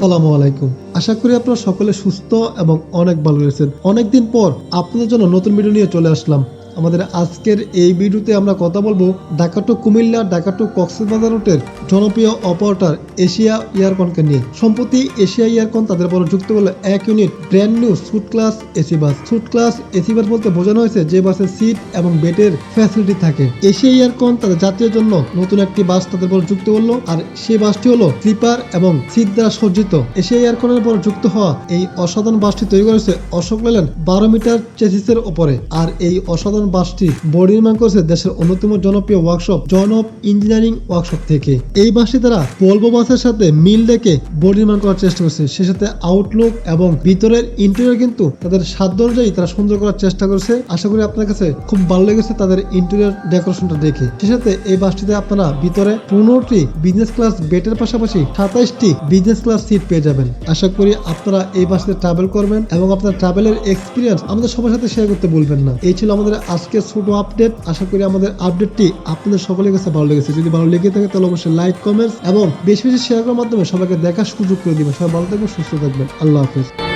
আসসালামু আলাইকুম। আশা করি আপনারা সকলে সুস্থ এবং অনেক ভালো রয়েছেন অনেকদিন পর আপনাদের জন্য নতুন ভিডিও নিয়ে চলে আসলাম। আমাদের আজকের এই ভিডিওতে আমরা কথা বলব ঢাকা টু কুমিল্লা, ঢাকা টু কক্সবাজার রুটের জনপ্রিয় অপারেটর এশিয়া ইয়ারকনকে নিয়ে। সম্প্রতি এশিয়া ইয়ারকন তাদের বড় যুক্ত করল এক unit brand new suite class AC bus. Suite class AC bus বলতে বোঝানো হয়েছে যে বাসের সিট এবং বেডের ফ্যাসিলিটি থাকে। এশিয়া ইয়ারকন তাদের যাত্রীর জন্য নতুন একটি বাস তাদের বড় যুক্ত করল আর সেই বাসটি হলো স্লিপার এবং সিট দ্বারা সজ্জিত। এশিয়া এয়ারকনের পর যুক্ত হওয়া এই অসাধারণ বাসটি তৈরি করেছে অশোক লেল্যান্ড বারো মিটার চেসিসের ওপরে আর এই অসাধারণ বাসটি বডি নির্মাণ করেছে দেশের অন্যতম জনপ্রিয় workshop John of engineering workshop থেকে। এই বাসটি তারা ভলভো বাসের সাথে মিল রেখে বডি নির্মাণ করার চেষ্টা করছে। সে সাথে আউটলুক এবং ভিতরের ইন্টেরিয়র কিন্তু তাদের সাধ্য অনুযায়ী তারা সুন্দর করার চেষ্টা করেছে। আশা করি আপনার কাছে খুব ভালো লেগেছে তাদের ইন্টেরিয়র ডেকোরেশনটা দেখে। সে সাথে এই বাসটিতে আপনারা ভিতরে পনেরোটি বিজনেস ক্লাস বেডের পাশাপাশি সাতাইশটি বিজনেস ক্লাস সিট পেয়ে যাবেন। আশা করি আপনারা এই বাসে ট্রাভেল করবেন এবং আপনার ট্রাভেলের এক্সপিরিয়েন্স আমাদের সবার সাথে শেয়ার করতে বলবেন না। এই ছিল আমাদের আজকের ছোট আপডেট আশা করি আমাদের আপডেটটি আপনাদের সকলের কাছে ভালো লেগেছে। যদি ভালো লেগে থাকে, তাহলে অবশ্যই লাইক কমেন্টস এবং বেশি বেশি শেয়ার করার মাধ্যমে সবাইকে দেখার সুযোগ করে দিবেন। সবাই ভালো থাকবেন, সুস্থ থাকবেন। আল্লাহ হাফিজ।